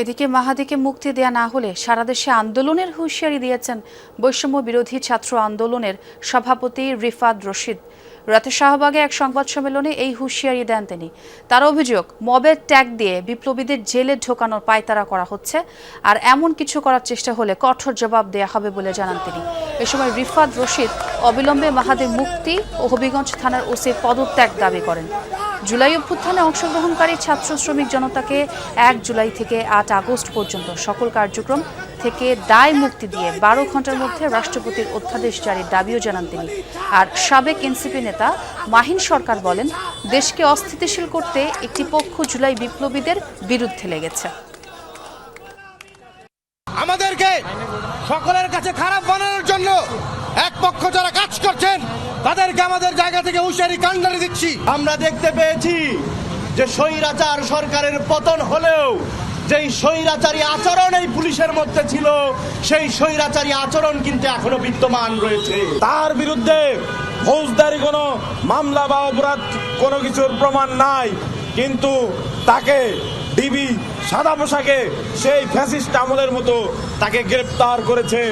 এদিকে মাহাদিকে মুক্তি দেয়া না হলে সারা দেশে আন্দোলনের হুঁশিয়ারি দিয়েছেন বৈষম্য বিরোধী ছাত্র আন্দোলনের সভাপতি রিফাত রশিদ। রাতে শাহবাগে এক সংবাদ সম্মেলনে এই হুঁশিয়ারি দেন তিনি। তার অভিযোগ, মবের ট্যাগ দিয়ে বিপ্লবীদের জেলে ঢোকানোর পায়তারা করা হচ্ছে আর এমন কিছু করার চেষ্টা হলে কঠোর জবাব দেয়া হবে বলে জানান তিনি। এ সময় রিফাত রশিদ অবিলম্বে মাহাদের মুক্তি ও হবিগঞ্জ থানার ওসির পদত্যাগ দাবি করেন। জুলাই অভ্যুত্থানে অংশগ্রহণকারী ছাত্র শ্রমিক জনতাকে এক জুলাই থেকে আট আগস্ট পর্যন্ত সকল কার্যক্রম থেকে দায় মুক্তি দিয়ে বারো ঘণ্টার মধ্যে রাষ্ট্রপতির অধ্যাদেশ জারির দাবিও জানান তিনি। আর সাবেক এনসিপি নেতা মাহিন সরকার বলেন, দেশকে অস্থিতিশীল করতে একটি পক্ষ জুলাই বিপ্লবীদের বিরুদ্ধে লেগেছে। আমাদেরকে সকলের কাছে খারাপ বানানোর জন্য এক পক্ষ যারা কাজ করছেন তাদেরকে আমাদের জায়গা থেকে হুঁশিয়ারি কান্ডারি দিচ্ছি। আমরা দেখতে পেয়েছি যে স্বৈরাচার সরকারের পতন হলেও যেই স্বৈরাচারী আচরণ এই পুলিশের মধ্যে ছিল সেই স্বৈরাচারী আচরণ কিন্তু এখনও বিদ্যমান রয়েছে। তার বিরুদ্ধে ফৌজদারি কোনো মামলা বা অপরাধ কোনো কিছুর প্রমাণ নাই কিন্তু তাকে ডিবি সাদা পোশাকে সেই ফ্যাসিস্ট আমলের মতো তাকে গ্রেপ্তার করেছে।